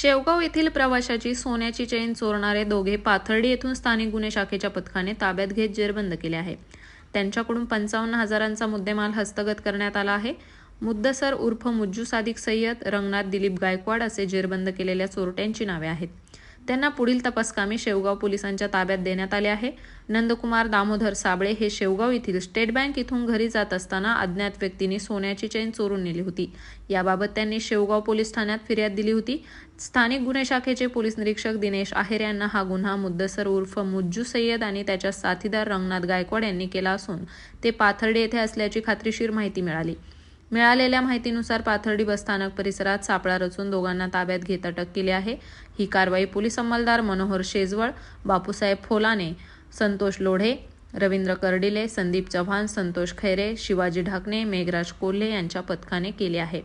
शेवगाव येथील प्रवाशाची सोन्याची चेन चोरणारे दोघे पाथर्डी येथून स्थानिक गुन्हे शाखेच्या पथकाने ताब्यात घेत जेरबंद केले आहे. त्यांच्याकडून पंचावन्न हजारांचा मुद्देमाल हस्तगत करण्यात आला आहे. मुद्दसर उर्फ मुज्जू सादिक सय्यद रंगनाथ दिलीप गायकवाड असे जेरबंद केलेल्या चोरट्यांची नावे आहेत. त्यांना पुढील तपासकामी शेवगाव पोलिसांच्या ताब्यात देण्यात आले आहे. नंदकुमार दामोदर साबळे हे शेवगाव येथील स्टेट बँक इथून घरी जात असताना अज्ञात व्यक्तीने सोन्याची चेन चोरून नेली होती. याबाबत त्यांनी शेवगाव पोलीस ठाण्यात फिर्याद दिली होती. स्थानिक गुन्हे शाखेचे पोलीस निरीक्षक दिनेश आहेर यांना हा गुन्हा मुद्दसर उर्फ मुज्जू सय्यद आणि त्याच्या साथीदार रंगनाथ गायकवाड यांनी केला असून ते पाथर्डे येथे असल्याची खात्रीशीर माहिती मिळाली. मिळालेल्या माहितीनुसार पाथर्डी बसस्थानक परिसरात सापळा रचून दोघांना ताब्यात घेत अटक केली आहे. ही कारवाई पोलीस अंमलदार मनोहर शेजवळ बापूसाहेब फोलाने संतोष लोढे रवींद्र कर्डिले संदीप चव्हाण संतोष खैरे शिवाजी ढाकणे मेघराज कोल्हे यांच्या पथकाने केली आहे.